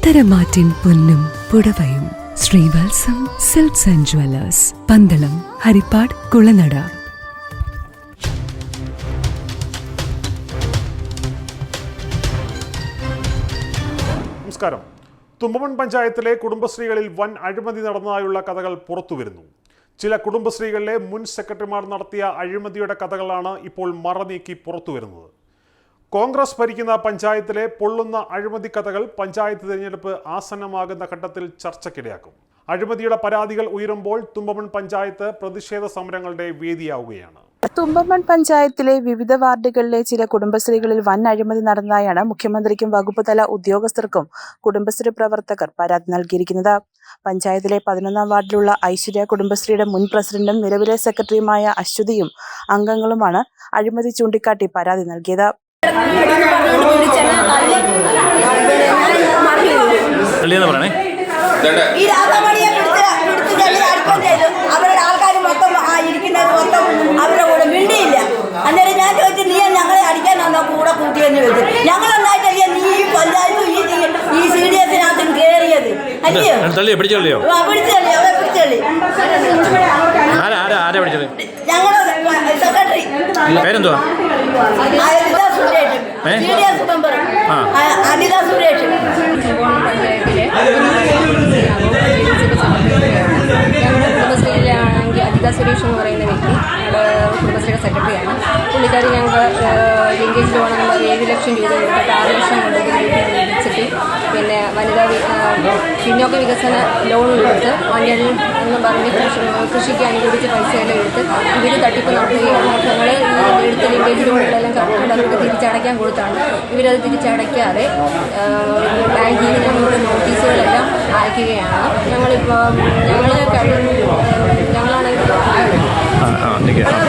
ഉത്തരമാറ്റിൻ പൊന്നും പുടവയും. Srivatsam silks and jewellers Pandalam Haripad Kulanada. നമസ്കാരം. തുമ്പമൺ പഞ്ചായത്തിലെ കുടുംബശ്രീകളിൽ വൻ അഴിമതി നടന്നതായുള്ള കഥകൾ പുറത്തുവരുന്നു. ചില കുടുംബശ്രീകളിലെ മുൻ സെക്രട്ടറിമാർ നടത്തിയ അഴിമതിയുടെ കഥകളാണ് ഇപ്പോൾ മറനീക്കി പുറത്തുവരുന്നത്. കോൺഗ്രസ് ഭരിക്കുന്ന പഞ്ചായത്തിലെ പൊള്ളുന്ന അഴിമതി കഥകൾ പഞ്ചായത്ത് തിരഞ്ഞെടുപ്പ് ആസന്നമാകുന്ന ഘട്ടത്തിൽ ചർച്ചയ്ക്കിടയാക്കും അഴിമതിയുടെ പരാതികൾ ഉയരുമ്പോൾ തുമ്പമൺ പഞ്ചായത്ത് പ്രതിഷേധ സമരങ്ങളുടെ വേദിയാവുകയാണ്. തുമ്പമൺ പഞ്ചായത്തിലെ വിവിധ വാർഡുകളിലെ ചില കുടുംബശ്രീകളിൽ വൻ അഴിമതി നടന്നതായാണ് മുഖ്യമന്ത്രിക്കും വകുപ്പ് തല ഉദ്യോഗസ്ഥർക്കും കുടുംബശ്രീ പ്രവർത്തകർ പരാതി നൽകിയിരിക്കുന്നത്. പഞ്ചായത്തിലെ പതിനൊന്നാം വാർഡിലുള്ള ഐശ്വര്യ കുടുംബശ്രീയുടെ മുൻ പ്രസിഡന്റും നിലവിലെ സെക്രട്ടറിയുമായ അശ്വതിയും അംഗങ്ങളുമാണ് അഴിമതി ചൂണ്ടിക്കാട്ടി പരാതി നൽകിയത്. തള്ളിയെന്ന് പറയണേ. ഈ രാധാമണിയെ പിടിച്ച് പിടിച്ച് ചെല്ലി അടിക്കുകയും ചെയ്തു. അവരുടെ ആൾക്കാർ മൊത്തം ആ ഇരിക്കുന്നത് മൊത്തം അവരുടെ കൂടെ മിണ്ടിയില്ല. അന്നേരം ഞാൻ ചോദിച്ചു നീ ഞങ്ങളെ അടിക്കാനാണോ കൂടെ കൂട്ടിയെന്ന് ചോദിച്ചു. ഞങ്ങളുണ്ടായിട്ടല്ലേ നീ ഈ പഞ്ചായത്തും ഈ സി- ഈ സി ഡി എസിനകത്തും കയറിയത് അല്ലയോ? തള്ളിയോ? പിടിച്ചു തള്ളിയോ? ആ, പിടിച്ചല്ലേ അവരെ പിടിച്ചല്ലേ ആരാ ആരാ ആരാ പിടിച്ചത്? ഞങ്ങളുടെ സെക്രട്ടറി. പേരെന്തുവാ? Anitha Suresh? C D S member Anitha Suresh പഞ്ചായത്തിലെ ഞങ്ങളുടെ കുടുംബശ്രീയിലാണെങ്കിൽ അജിത സുരേഷ് എന്ന് പറയുന്ന വ്യക്തി ഞങ്ങളുടെ കുടുംബശ്രീയുടെ സെക്രട്ടറിയാണ് പുള്ളിക്കാരി ഞങ്ങൾക്ക് ലിങ്കേജ് ലോൺ നമ്മൾ ഏഴ് ലക്ഷം രൂപ എടുത്തിട്ട് ആറ് ലക്ഷം ലഭിച്ചിട്ട് പിന്നെ വനിതാ പിന്നോക്ക വികസന ലോൺ എടുത്ത് മഞ്ഞൾ എന്ന് പറഞ്ഞ് കൃഷി കൃഷിക്ക് അനുകൂലിച്ച പൈസയെല്ലാം എടുത്ത് ഇവർ തട്ടിപ്പ് നടത്തുകയാണ്. ഞങ്ങൾ എടുത്ത ലിങ്കേജ് ലോണുകളെല്ലാം കറക്റ്റ് അവർക്ക് തിരിച്ചടയ്ക്കാൻ കൊടുത്താണ്. ഇവരത് തിരിച്ചടയ്ക്കാതെ ബാങ്കിൽ നിന്ന് നോട്ടീസുകളെല്ലാം അയക്കുകയാണ്. ഞങ്ങളിപ്പോൾ ഞങ്ങൾ ഞങ്ങളാണെങ്കിൽ ആ ആ നിൽക്കുക അത്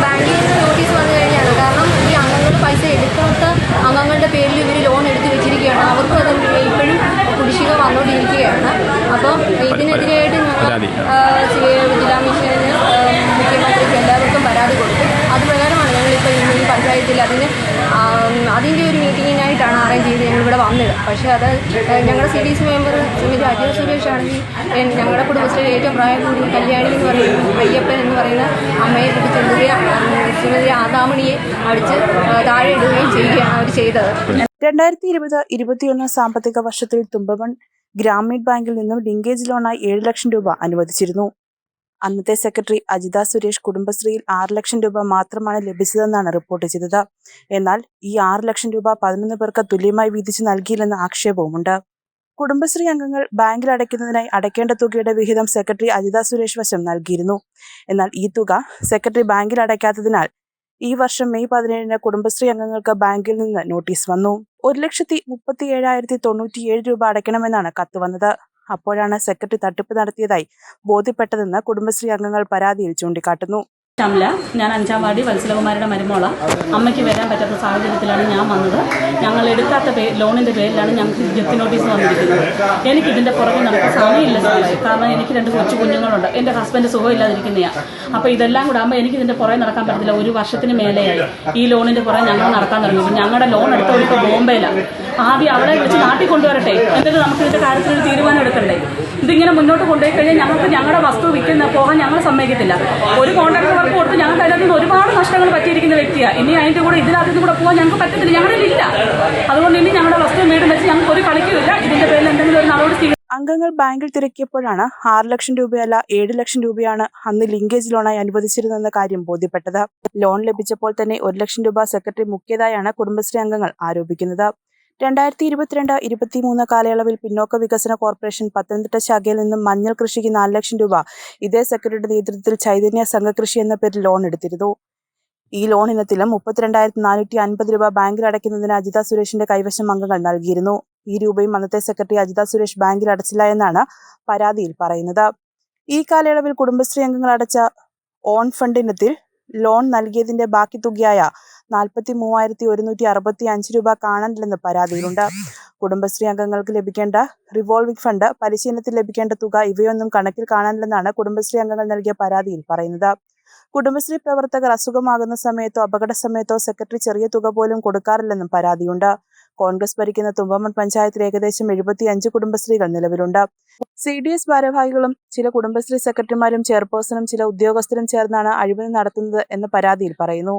ബാങ്കിൽ നിന്ന് നോട്ടീസ് വന്നു കഴിഞ്ഞാണ്. കാരണം ഈ അംഗങ്ങൾ പൈസ എടുക്കാത്ത അംഗങ്ങളുടെ പേരിൽ ഇവർ ലോൺ എടുത്തു വെച്ചിരിക്കുകയാണ്. അവർക്കും അത് ഇപ്പോഴും കുടിശ്ശിക വന്നുകൊണ്ടിരിക്കുകയാണ്. അപ്പം ഇതിനെതിരെയായിട്ട്. ഞങ്ങൾ ജില്ലാ മിഷന് മുഖ്യമന്ത്രിക്ക് എല്ലാവർക്കും പരാതി കൊടുത്തു അത് പ്രകാരമാണ് ഞങ്ങളിപ്പോൾ ഇന്ന് ഈ പഞ്ചായത്തിൽ അതിന് അതിന്റെ ഒരു മീറ്റിങ്ങിനായിട്ടാണ് അറേഞ്ച് ചെയ്ത് ഞങ്ങളിവിടെ വന്നത്. പക്ഷേ അത് ഞങ്ങളുടെ C D C member Srimathi Ajay Suresh ആണെങ്കിൽ ഞങ്ങളുടെ കുടുംബത്തിലെ ഏറ്റവും പ്രായം കൂടിയ കല്യാണി എന്ന് പറയുന്ന അയ്യപ്പൻ എന്ന് പറയുന്ന അമ്മയെ പിടിച്ചെടുക്കുകയും ശ്രീമതി ആദാമണിയെ അടിച്ച് താഴെ ഇടുകയും ചെയ്യുകയാണ് അവർ ചെയ്തത്. രണ്ടായിരത്തി ഇരുപത് ഇരുപത്തിയൊന്ന് സാമ്പത്തിക വർഷത്തിൽ തുമ്പമൺ ഗ്രാമീൺ ബാങ്കിൽ നിന്നും ലിങ്കേജ് ലോണായി ഏഴ് ലക്ഷം രൂപ അനുവദിച്ചിരുന്നു. അന്നത്തെ സെക്രട്ടറി അജിത സുരേഷ് കുടുംബശ്രീയിൽ ആറ് ലക്ഷം രൂപ മാത്രമാണ് ലഭിച്ചതെന്നാണ് റിപ്പോർട്ട് ചെയ്തത്. എന്നാൽ ഈ ആറ് ലക്ഷം രൂപ പതിനൊന്ന് പേർക്ക് തുല്യമായി വീതിച്ച് നൽകിയില്ലെന്ന ആക്ഷേപവുമുണ്ട്. കുടുംബശ്രീ അംഗങ്ങൾ ബാങ്കിൽ അടയ്ക്കുന്നതിനായി അടയ്ക്കേണ്ട തുകയുടെ വിഹിതം സെക്രട്ടറി അജിത സുരേഷ് വശം നൽകിയിരുന്നു. എന്നാൽ ഈ തുക സെക്രട്ടറി ബാങ്കിൽ അടയ്ക്കാത്തതിനാൽ ഈ വർഷം മെയ് പതിനേഴിന് കുടുംബശ്രീ അംഗങ്ങൾക്ക് ബാങ്കിൽ നിന്ന് നോട്ടീസ് വന്നു. ഒരു ലക്ഷത്തി മുപ്പത്തി ഏഴായിരത്തി തൊണ്ണൂറ്റിയേഴ് രൂപ അടയ്ക്കണമെന്നാണ് കത്ത് വന്നത്. അപ്പോഴാണ് സെക്രട്ടറി തട്ടിപ്പ് നടത്തിയതായി ബോധ്യപ്പെട്ടതെന്ന് കുടുംബശ്രീ അംഗങ്ങൾ പരാതിയിൽ ചൂണ്ടിക്കാട്ടുന്നു. ഷംല ഞാൻ അഞ്ചാം വാർഡിൽ വത്സലകുമാരുടെ മരുമോള. അമ്മയ്ക്ക് വരാൻ പറ്റാത്ത സാഹചര്യത്തിലാണ് ഞാൻ വന്നത്. ഞങ്ങൾ എടുക്കാത്ത പേ ലോണിന്റെ പേരിലാണ് ഞങ്ങൾക്ക് ജപ്തി നോട്ടീസ് വന്നിരിക്കുന്നത്. എനിക്ക് ഇതിന്റെ പുറകെ നടക്കാൻ സമയമില്ല കാരണം എനിക്ക് രണ്ട് കൊച്ചു കുഞ്ഞുങ്ങളുണ്ട്. എന്റെ ഹസ്ബൻഡ് സുഖമില്ലാതിരിക്കുന്നതാണ് അപ്പോൾ ഇതെല്ലാം കൂടെ ആകുമ്പോൾ എനിക്ക് ഇതിന്റെ പുറകെ നടക്കാൻ പറ്റത്തില്ല. ഒരു വർഷത്തിന് മേലെയായി. ഈ ലോണിന്റെ പുറകെ ഞങ്ങൾ നടക്കാൻ തുടങ്ങി. ഞങ്ങളുടെ ലോൺ എടുത്തവർക്ക് ബോംബെയിലാണ് ആദ്യം അവളെ വിളിച്ച് നാട്ടിൽ കൊണ്ടുവരട്ടെ. എന്നിട്ട് നമുക്ക് ഇതിന്റെ കാര്യത്തിൽ ഒരു തീരുമാനം എടുക്കണ്ടേ. ഇതിങ്ങനെ മുന്നോട്ട് കൊണ്ടുപോയി കഴിഞ്ഞാൽ ഞങ്ങൾക്ക് ഞങ്ങളുടെ വസ്തു വിൽക്കുന്ന പോകാൻ ഞങ്ങൾ സമ്മതിക്കത്തില്ല. ഒരു കോൺട്രാക്ട് വർക്ക് കൊടുത്ത് ഞങ്ങൾക്ക് അതിനകത്ത് നിന്ന് ഒരുപാട് നഷ്ടങ്ങൾ പറ്റിയിരിക്കുന്ന വ്യക്തിയാണ് ഇനി അതിന്റെ കൂടെ ഇതിനകത്ത് കൂടെ പോകാൻ ഞങ്ങൾക്ക് പറ്റത്തില്ല. ഞങ്ങളുടെ ഇല്ല. അതുകൊണ്ട് ഇനി ഞങ്ങളുടെ വസ്തു വീട് വെച്ച് ഞങ്ങൾക്ക് ഒരു കളിക്കില്ല ഇതിന്റെ പേരിൽ എന്തെങ്കിലും ഒരു നടപടി അംഗങ്ങൾ ബാങ്കിൽ തിരക്കിയപ്പോഴാണ് ആറ് ലക്ഷം രൂപയല്ല ഏഴ് ലക്ഷം രൂപയാണ് അന്ന് ലിങ്കേജ് ലോണായി അനുവദിച്ചിരുന്നെന്ന കാര്യം ബോധ്യപ്പെട്ടത്. ലോൺ ലഭിച്ചപ്പോൾ തന്നെ ഒരു ലക്ഷം രൂപ സെക്രട്ടറി മുക്കിയതായാണ് കുടുംബശ്രീ അംഗങ്ങൾ ആരോപിക്കുന്നത്. രണ്ടായിരത്തി ഇരുപത്തിരണ്ട് ഇരുപത്തിമൂന്ന് കാലയളവിൽ പിന്നോക്ക വികസന കോർപ്പറേഷൻ പത്തനംതിട്ട ശാഖയിൽ നിന്നും മഞ്ഞൾ കൃഷിക്ക് നാല് ലക്ഷം രൂപ ഇതേ സെക്രട്ടറിയുടെ നേതൃത്വത്തിൽ ചൈതന്യ സംഘകൃഷി എന്ന പേരിൽ ലോൺ എടുത്തിരുന്നു. ഈ ലോൺ ഇനത്തിലും മുപ്പത്തിരണ്ടായിരത്തി നാനൂറ്റി അൻപത് രൂപ ബാങ്കിൽ അടയ്ക്കുന്നതിന് അജിത സുരേഷിന്റെ കൈവശം അംഗങ്ങൾ നൽകിയിരുന്നു. ഈ രൂപയും അന്നത്തെ സെക്രട്ടറി അജിത സുരേഷ് ബാങ്കിൽ അടച്ചില്ല എന്നാണ് പരാതിയിൽ പറയുന്നത്. ഈ കാലയളവിൽ കുടുംബശ്രീ അംഗങ്ങൾ അടച്ച ഓൺ ഫണ്ട് ഇനത്തിൽ ലോൺ നൽകിയതിന്റെ ബാക്കി തുകയായ നാൽപ്പത്തി മൂവായിരത്തി ഒരുന്നൂറ്റി അറുപത്തി അഞ്ച് രൂപ കാണാനില്ലെന്ന് പരാതിയിലുണ്ട്. കുടുംബശ്രീ അംഗങ്ങൾക്ക് ലഭിക്കേണ്ട റിവോൾവിംഗ് ഫണ്ട് പരിശീലനത്തിൽ ലഭിക്കേണ്ട തുക ഇവയൊന്നും കണക്കിൽ കാണാനില്ലെന്നാണ് കുടുംബശ്രീ അംഗങ്ങൾ നൽകിയ പരാതിയിൽ പറയുന്നത്. കുടുംബശ്രീ പ്രവർത്തകർ അസുഖമാകുന്ന സമയത്തോ അപകട സമയത്തോ സെക്രട്ടറി ചെറിയ തുക പോലും കൊടുക്കാറില്ലെന്നും പരാതിയുണ്ട്. കോൺഗ്രസ് ഭരിക്കുന്ന തുമ്പമൺ പഞ്ചായത്തിൽ ഏകദേശം എഴുപത്തി അഞ്ച് കുടുംബശ്രീകൾ നിലവിലുണ്ട്. സി ഡി എസ് ഭാരവാഹികളും ചില കുടുംബശ്രീ സെക്രട്ടറിമാരും ചെയർപേഴ്സണും ചില ഉദ്യോഗസ്ഥരും ചേർന്നാണ് അഴിമതി നടത്തുന്നത് എന്ന് പരാതിയിൽ പറയുന്നു.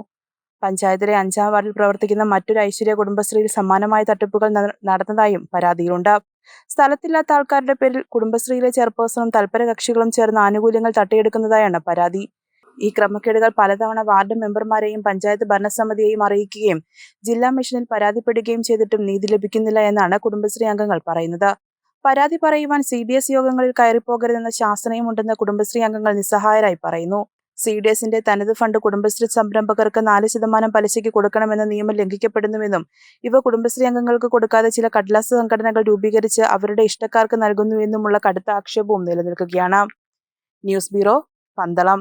പഞ്ചായത്തിലെ അഞ്ചാം വാർഡിൽ പ്രവർത്തിക്കുന്ന മറ്റൊരു ഐശ്വര്യ കുടുംബശ്രീയിൽ സമാനമായ തട്ടിപ്പുകൾ നടന്നതായും പരാതിയിലുണ്ട് സ്ഥലത്തില്ലാത്ത ആൾക്കാരുടെ പേരിൽ കുടുംബശ്രീയിലെ ചെയർപേഴ്സണും തൽപര കക്ഷികളും ചേർന്ന് ആനുകൂല്യങ്ങൾ തട്ടിയെടുക്കുന്നതായാണ് പരാതി. ഈ ക്രമക്കേടുകൾ പലതവണ വാർഡ് മെമ്പർമാരെയും പഞ്ചായത്ത് ഭരണസമിതിയെയും അറിയിക്കുകയും ജില്ലാ മിഷനിൽ പരാതിപ്പെടുകയും ചെയ്തിട്ടും നീതി ലഭിക്കുന്നില്ല എന്നാണ് കുടുംബശ്രീ അംഗങ്ങൾ പറയുന്നത്. പരാതി പറയുവാൻ സി ബി എസ് യോഗങ്ങളിൽ കയറിപ്പോകരുതെന്ന ശാസനയും ഉണ്ടെന്ന് കുടുംബശ്രീ അംഗങ്ങൾ നിസ്സഹായരായി പറയുന്നു. സി ഡി എസിന്റെ തനത് ഫണ്ട് കുടുംബശ്രീ സംരംഭകർക്ക് നാല് ശതമാനം പലിശയ്ക്ക് കൊടുക്കണമെന്ന നിയമം ലംഘിക്കപ്പെടുന്നുവെന്നും ഇവ കുടുംബശ്രീ അംഗങ്ങൾക്ക് കൊടുക്കാതെ ചില കടലാസ് സംഘടനകൾ രൂപീകരിച്ച് അവരുടെ ഇഷ്ടക്കാർക്ക് നൽകുന്നുവെന്നുമുള്ള കടുത്ത ആക്ഷേപവും നിലനിൽക്കുകയാണ്. News bureau Pandalam.